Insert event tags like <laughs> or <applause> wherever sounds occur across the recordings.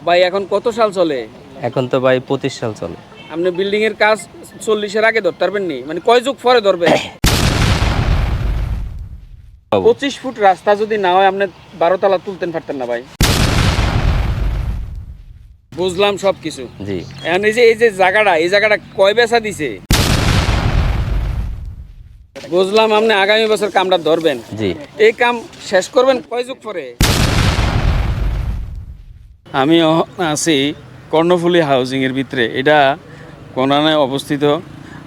ভাই এখন কত সাল চলে? এখন তো ভাই পঁচিশ সাল চলে। আপনি বিল্ডিং এর কাজ চল্লিশের আগে ধরতে পারবেন নি? মানে কয় যুগ পরে ধরবেন <coughs> পঁচিশ ফুট রাস্তা যদি না হয় আপনি বারো তালা তুলতেন পারতেন না ভাই। বুঝলাম সব কিছু জি। এখন এই যে এই যে জায়গাটা এই জায়গাটা কয় বেচা দিছে? বুঝলাম আপনি আগামী বছর কামটা ধরবেন। জি। এই কাম শেষ করবেন কয় যুগ পরে? আমি আছি কর্ণফুলি হাউজিংয়ের ভিতরে। এটা কোনানে অবস্থিত,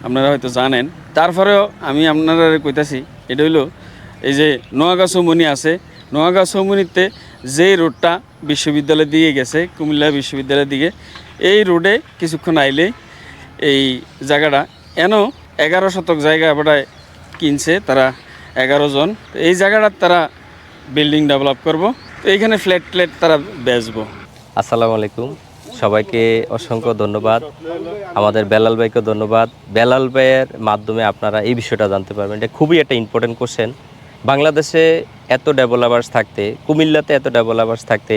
আপনারা হয়তো জানেন। তারপরেও আমি আপনারা কইতাছি, এটা হইল এই যে নোয়াগাঁ চৌমনি আছে। নোয়াগাঁ চৌমনিতে যে রোডটা বিশ্ববিদ্যালয়ের দিকে গেছে, কুমিল্লা বিশ্ববিদ্যালয়ের দিকে, এই রোডে কিছুক্ষণ আইলে এই জায়গাটা, এন এগারো শতক জায়গা এবারে কিনছে তারা এগারো জন। এই জায়গাটা তারা বিল্ডিং ডেভেলপ করব। তো এইখানে ফ্ল্যাট ফ্ল্যাট তারা বেচবো। আসসালামু আলাইকুম। সবাইকে অসংখ্য ধন্যবাদ। আমাদের বেলাল ভাইকে ধন্যবাদ। বেলাল ভাইয়ের মাধ্যমে আপনারা এই বিষয়টা জানতে পারবেন এটা খুবই একটা ইম্পর্টেন্ট কোশ্চেন বাংলাদেশে এত ডেভেলপার্স থাকতে, কুমিল্লাতে এত ডেভেলপার্স থাকতে,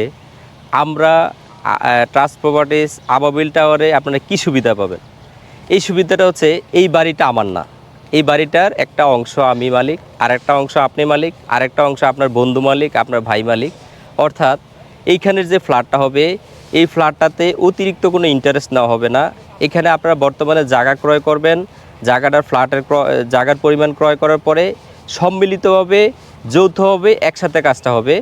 আমরা ট্রাস্ট প্রপার্টিস আবাবিল টাওয়ারে আপনারা কি সুবিধা পাবেন? এই সুবিধাটা হচ্ছে, এই বাড়িটা আমার না। এই বাড়িটার একটা অংশ আমি মালিক আর একটা অংশ আপনি মালিক আর একটা অংশ আপনার বন্ধু মালিক, আপনার ভাই মালিক। অর্থাৎ এইখানের যে ফ্ল্যাটটা হবে, এই ফ্ল্যাটটাতে অতিরিক্ত কোনো ইন্টারেস্ট নেওয়া হবে না। এখানে আপনারা বর্তমানে জায়গা ক্রয় করবেন, জায়গাটার ফ্ল্যাটের জায়গার পরিমাণ ক্রয় করার পরে সম্মিলিতভাবে যৌথভাবে একসাথে কাজটা হবে।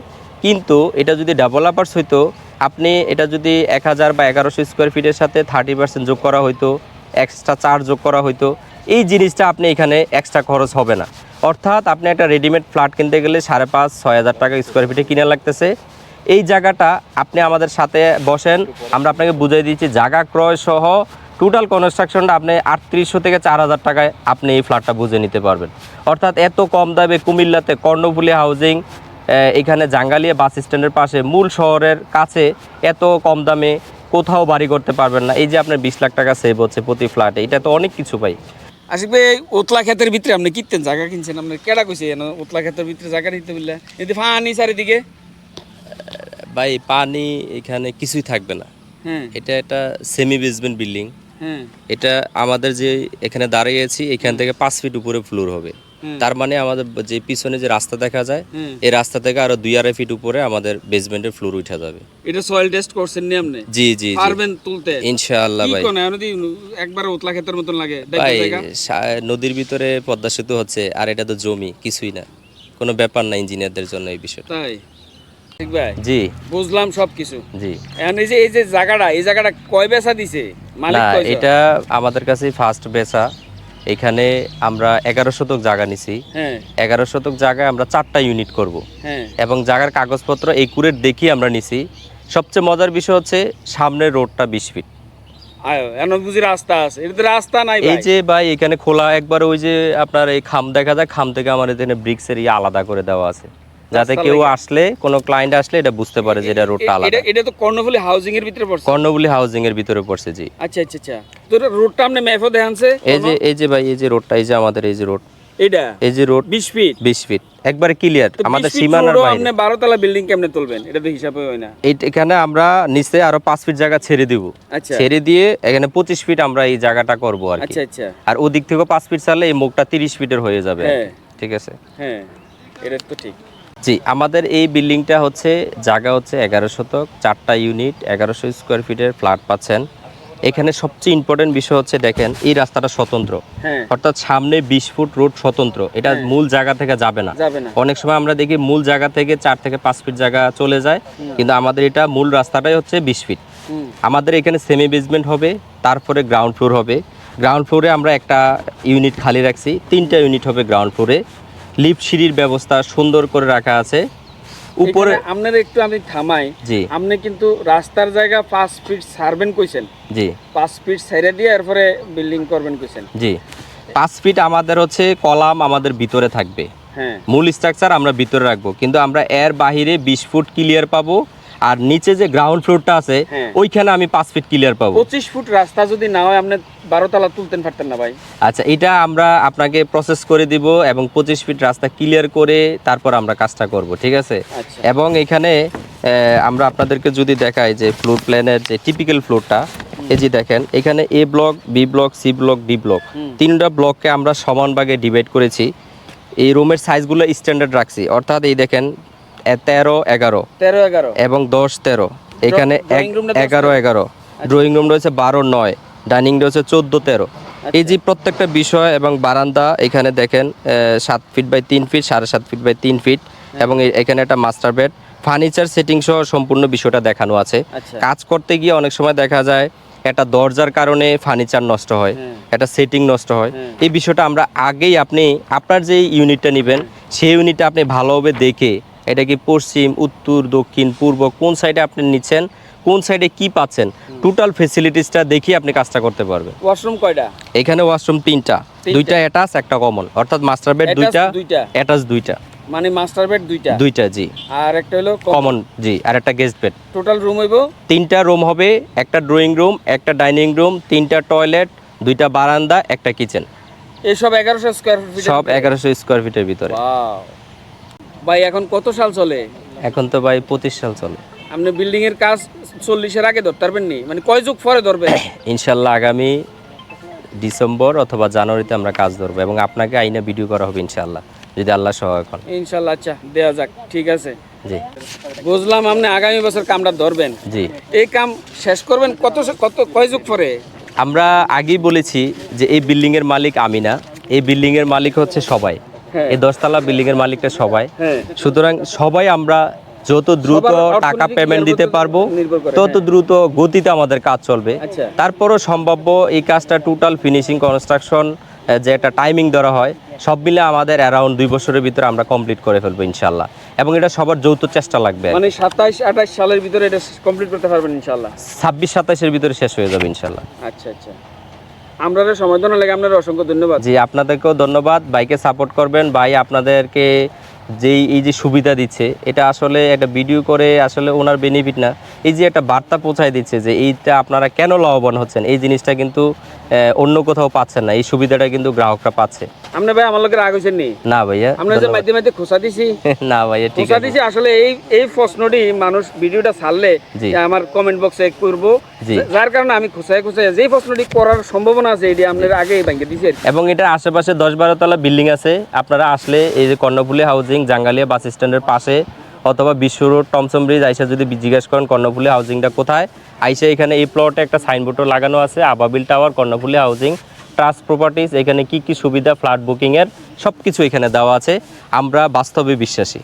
কিন্তু এটা যদি ডেভেলপার্স হইতো, আপনি এটা যদি এক হাজার বা এগারোশো স্কোয়ার ফিটের সাথে থার্টি পার্সেন্ট যোগ করা হইতো এক্সট্রা চার্জ যোগ করা হইতো, এই জিনিসটা আপনি এখানে এক্সট্রা খরচ হবে না। অর্থাৎ আপনি একটা রেডিমেড ফ্ল্যাট কিনতে গেলে সাড়ে পাঁচ, ছয় হাজার টাকা স্কোয়ার ফিটে কিনে লাগতেছে। এই জায়গাটা আপনি আমাদের সাথে বসেন। আমরা আপনাকে বুঝিয়ে দিচ্ছি, জায়গা ক্রয় সহ টোটাল কনস্ট্রাকশনটা আপনি আটত্রিশশো থেকে চার হাজার টাকায় আপনি এই ফ্ল্যাটটা বুঝে নিতে পারবেন। অর্থাৎ এত কম দামে কুমিল্লাতে কর্ণফুলি হাউজিং এখানে জাঙ্গালিয়া বাস স্ট্যান্ডের পাশে মূল শহরের কাছে এত কম দামে কোথাও বাড়ি করতে পারবেন না। এই যে আপনার বিশ লাখ টাকা সেভ হচ্ছে প্রতি ফ্ল্যাটে এটা তো অনেক কিছু পাই আশিক ভাই ওতলা ক্ষেতের ভিতরে আপনি কিনতেন জায়গা কিনছেন? আপনি কেডা কইছে ওতলা ক্ষেতের ভিতরে জায়গা নিতে বললে? ফানি চারিদিকে। ভাই পানি এখানে কিছুই থাকবে না। হ্যাঁ। এটা একটা সেমি বেসমেন্ট বিল্ডিং এটা আমাদের যে এখানে দাঁড়িয়েছি এখান থেকে পাঁচ ফিট উপরে ফ্লোর হবে। তার মানে আমাদের যে পিছনে যে রাস্তা দেখা যায় এই রাস্তা থেকে আরও দুই আড়াই ফিট উপরে আমাদের বেসমেন্টের ফ্লোর উঠে যাবে। এটা সয়েল টেস্ট করছেন নি আপনি? জি জি পারবেন তুলতে? ইনশাআল্লাহ ভাই। কোন যদি একবার ওতলা ক্ষেতের মতন লাগে ভাই নদীর ভিতরে পদ্মা সেতু হচ্ছে আর এটা তো জমি কিছুই না। কোনো ব্যাপার না ইঞ্জিনিয়ারদের জন্য এই বিষয়টা। তাই? ঠিক ভাই? জি। বুঝলাম জি। এখন এই যে এই যে জায়গাটা এই জায়গাটা কয় বেচা দিছে? মালিক কয়জন? এটা আমাদের কাছে ফার্স্ট বেচা। এখানে আমরা এগারো শতক জায়গা নিছি। হ্যাঁ। এগারো শতক জায়গায় আমরা চারটা ইউনিট করব। হ্যাঁ। এবং জায়গার কাগজপত্র এই কুরেট দেখি আমরা নিছি। সবচেয়ে মজার বিষয় হচ্ছে সামনের রোডটা বিশ ফিট রাস্তা আছে। রাস্তা নাই এই যে ভাই এখানে খোলা একবার ওই যে আপনার এই খাম দেখা যায় খাম থেকে আমার এখানে ব্রিক্সের ইয়ে আলাদা করে দেওয়া আছে। যাতে কেউ আসলে কোনো ক্লায়েন্ট আসলে এটা বুঝতে পারে যে এটা রোডটা আলাদা। এটা এটা তো কর্ণফুলি হাউজিং এর ভিতরে পড়ছে? কর্ণবুলি হাউজিং এর ভিতরে পড়ছে জি। আচ্ছা আচ্ছা আচ্ছা। তো রোডটা আপনি ম্যাপও দেখানছে? এই যে এই যে ভাই এই যে রোডটা এই যে আমাদের এই যে রোড এটা এই যে রোড 20 ফিট বিশ ফিট একবারে ক্লিয়ার আমাদের সীমানার বাইরে। আপনি 12 তলা বিল্ডিং কেমনে তুলবেন? এটা তো হিসাবে হয় না। এখানে আমরা নিচে আরও পাঁচ ফিট জায়গা ছেড়ে দিব। আচ্ছা। ছেড়ে দিয়ে এখানে পঁচিশ ফিট আমরা এই জায়গাটা করব আর কি। আচ্ছা আচ্ছা। আর ওদিক থেকে পাঁচ ফিট চালে এই মুখটা তিরিশ ফিটের হয়ে যাবে হ্যাঁ। ঠিক আছে? হ্যাঁ। এটা তো ঠিক। জি আমাদের এই বিল্ডিংটা হচ্ছে জায়গা হচ্ছে এগারো শতক চারটা ইউনিট এগারোশো স্কোয়ার ফিটের ফ্ল্যাট পাচ্ছেন। এখানে সবচেয়ে ইম্পর্টেন্ট বিষয় হচ্ছে দেখেন এই রাস্তাটা স্বতন্ত্র। হ্যাঁ। অর্থাৎ সামনে বিশ ফুট রোড স্বতন্ত্র। এটা হ্যাঁ। মূল জায়গা থেকে যাবে না। অনেক সময় আমরা দেখি মূল জায়গা থেকে চার থেকে পাঁচ ফিট জায়গা চলে যায় কিন্তু আমাদের এটা মূল রাস্তাটাই হচ্ছে বিশ ফিট। আমাদের এখানে সেমি বেসমেন্ট হবে তারপরে গ্রাউন্ড ফ্লোর হবে। গ্রাউন্ড ফ্লোরে আমরা একটা ইউনিট খালি রাখছি তিনটা ইউনিট হবে গ্রাউন্ড ফ্লোরে লিফট সিঁড়ির ব্যবস্থা সুন্দর করে রাখা আছে। উপরে আপনার একটু আমি থামাই। জি। আপনি কিন্তু রাস্তার জায়গা পাঁচ ফিট সারবেন কইছেন। জি। পাঁচ ফিট সাইরে দিয়ে এরপরে বিল্ডিং করবেন কইছেন। জি। পাঁচ ফিট আমাদের হচ্ছে কলাম আমাদের ভিতরে থাকবে। হ্যাঁ। মূল স্ট্রাকচার আমরা ভিতরে রাখব। কিন্তু আমরা এর বাহিরে বিশ ফুট ক্লিয়ার পাবো। আর নিচে যে গ্রাউন্ড ফ্লোরটা আছে হ্যাঁ। ওইখানে আমি পাঁচ ফিট ক্লিয়ার পাবো। পঁচিশ ফুট রাস্তা যদি না হয় আপনি বারো তালা তুলতেন পারতেন না ভাই। আচ্ছা এটা আমরা আপনাকে প্রসেস করে দিব এবং পঁচিশ ফিট রাস্তা ক্লিয়ার করে তারপর আমরা কাজটা করব ঠিক আছে? আচ্ছা। এবং এখানে আমরা আপনাদেরকে যদি দেখাই যে ফ্লোর প্ল্যানের যে টিপিক্যাল ফ্লোরটা এই যে দেখেন এখানে A block B block C block D block. তিনটা ব্লককে আমরা সমান ভাগে ডিভাইড করেছি। এই রুমের সাইজগুলো স্ট্যান্ডার্ড রাখছি। অর্থাৎ এই দেখেন তেরো এগারো। তেরো এগারো। এবং দশ তেরো। এখানে এগারো এগারো। ড্রয়িং রুম রয়েছে বারো নয়। ডাইনিং রয়েছে চোদ্দ তেরো। এই যে প্রত্যেকটা বিষয় এবং বারান্দা এখানে দেখেন সাত ফিট বাই তিন ফিট সাড়ে সাত ফিট বাই তিন ফিট এবং এখানে একটা মাস্টার বেড ফার্নিচার সেটিং সহ সম্পূর্ণ বিষয়টা দেখানো আছে। আচ্ছা। কাজ করতে গিয়ে অনেক সময় দেখা যায় একটা দরজার কারণে ফার্নিচার নষ্ট হয় হ্যাঁ। একটা সেটিং নষ্ট হয়। হ্যাঁ। এই বিষয়টা আমরা আগেই আপনি আপনার যে ইউনিটটা নেবেন সেই ইউনিটটা আপনি ভালোভাবে দেখে এটা কি পশ্চিম উত্তর দক্ষিণ পূর্ব কোন সাইডে আপনি নিচ্ছেন কোন সাইডে কি পাচ্ছেন টোটাল ফেসিলিটিসটা দেখে আপনি কাজটা করতে পারবেন। ওয়াশরুম কয়টা? এখানে ওয়াশরুম তিনটা। দুইটা অ্যাটাচ একটা কমন অর্থাৎ মাস্টার বেড দুইটা অ্যাটাচ দুইটা। মানে মাস্টার বেড দুইটা? দুইটা জি। আর একটা হলো কমন জি আর একটা গেস্ট বেড টোটাল রুম হইব? তিনটা রুম হবে একটা ড্রয়িং রুম একটা ডাইনিং রুম তিনটা টয়লেট দুইটা বারান্দা একটা কিচেন এইসব এগারোশো স্কোয়ার ফিট সব এগারোশো স্কোয়ার ফিটের ভিতরে। ভাই এখন কত সাল চলে? এখন তো ভাই পঁচিশ সাল চলে। আপনি বিল্ডিং এর কাজ চল্লিশের আগে ধরতে পারবেন নি? মানে কয় যুগ পরে ধরবেন? <coughs> ইনশাল্লাহ আগামী ডিসেম্বর অথবা জানুয়ারিতে আমরা কাজ ধরবো এবং আপনাকে আইনে ভিডিও করা হবে ইনশাল্লাহ যদি আল্লাহ সহায়ক হন ইনশাল্লাহ আচ্ছা দেয়া যাক ঠিক আছে। জি। বুঝলাম আপনি আগামী বছর কামটা ধরবেন। জি। এই কাম শেষ করবেন কত কত কয় যুগ পরে? আমরা আগেই বলেছি যে এই বিল্ডিং এর মালিক আমি না এই বিল্ডিং এর মালিক হচ্ছে সবাই। এই দশতলা বিল্ডিং এর মালিকটা সবাই। হ্যাঁ। সুতরাং সবাই আমরা যত দ্রুত টাকা পেমেন্ট দিতে পারব তত দ্রুত গতিতে আমাদের কাজ চলবে। আচ্ছা। তারপরও সম্ভাব্য এই কাজটা টোটাল ফিনিশিং কনস্ট্রাকশন যে একটা টাইমিং ধরা হয় সব মিলে আমাদের অ্যারাউন্ড দুই বছরের ভিতরে আমরা কমপ্লিট করে ফেলব ইনশাল্লাহ এবং এটা সবার যৌথ চেষ্টা লাগবে। মানে সাতাইশ আঠাইশ সালের ভিতরে এটা কমপ্লিট করতে পারবেন ইনশাল্লাহ ছাব্বিশ সাতাশের ভিতরে শেষ হয়ে যাবে ইনশাল্লাহ আচ্ছা আচ্ছা। আমরা সময় দেওয়ার লাগে আপনার অসংখ্য ধন্যবাদ। জি, আপনাদেরকেও ধন্যবাদ। বাইকে সাপোর্ট করবেন। ভাই আপনাদেরকে যেই, এই যে সুবিধা দিচ্ছে, এটা আসলে একটা ভিডিও করে আসলে ওনার বেনিফিট না। এই যে একটা বার্তা পৌঁছায় দিচ্ছে যে এইটা আপনারা কেন লাভবান হচ্ছেন, এই জিনিসটা কিন্তু অন্য কোথাও পাচ্ছেন না। এই সুবিধাটা কিন্তু গ্রাহকরা পাচ্ছে। আপনি ভাই আমার লোকের আগে নি? না ভাইয়া আমরা যে মাধ্যমে মাধ্যমে খোসা দিছি। <laughs> না ভাইয়া ঠিক খোসা দিছি আসলে এই এই প্রশ্নটি মানুষ ভিডিওটা ছাড়লে যে আমার কমেন্ট বক্সে করব। যার কারণে আমি খোসায় খোসায় যেই প্রশ্নটি করার সম্ভাবনা আছে এটি আপনার আগে ব্যাংকে দিছি এবং এটার আশেপাশে দশ বারো তলা বিল্ডিং আছে। আপনারা আসলে এই যে কর্ণফুলি হাউজিং জাঙ্গালিয়া বাস স্ট্যান্ডের পাশে অথবা বিশ্ব রোড টমসম ব্রিজ, আইসা যদি জিজ্ঞেস করেন কর্ণফুলি হাউজিংটা কোথায়, আইসা এখানে এই প্লটে একটা সাইনবোর্ডও লাগানো আছে, Ababil tower Karnaphuli housing trust properties এখানে কি কি সুবিধা ফ্ল্যাট বুকিংয়ের সব কিছু এখানে দেওয়া আছে। আমরা বাস্তবে বিশ্বাসী।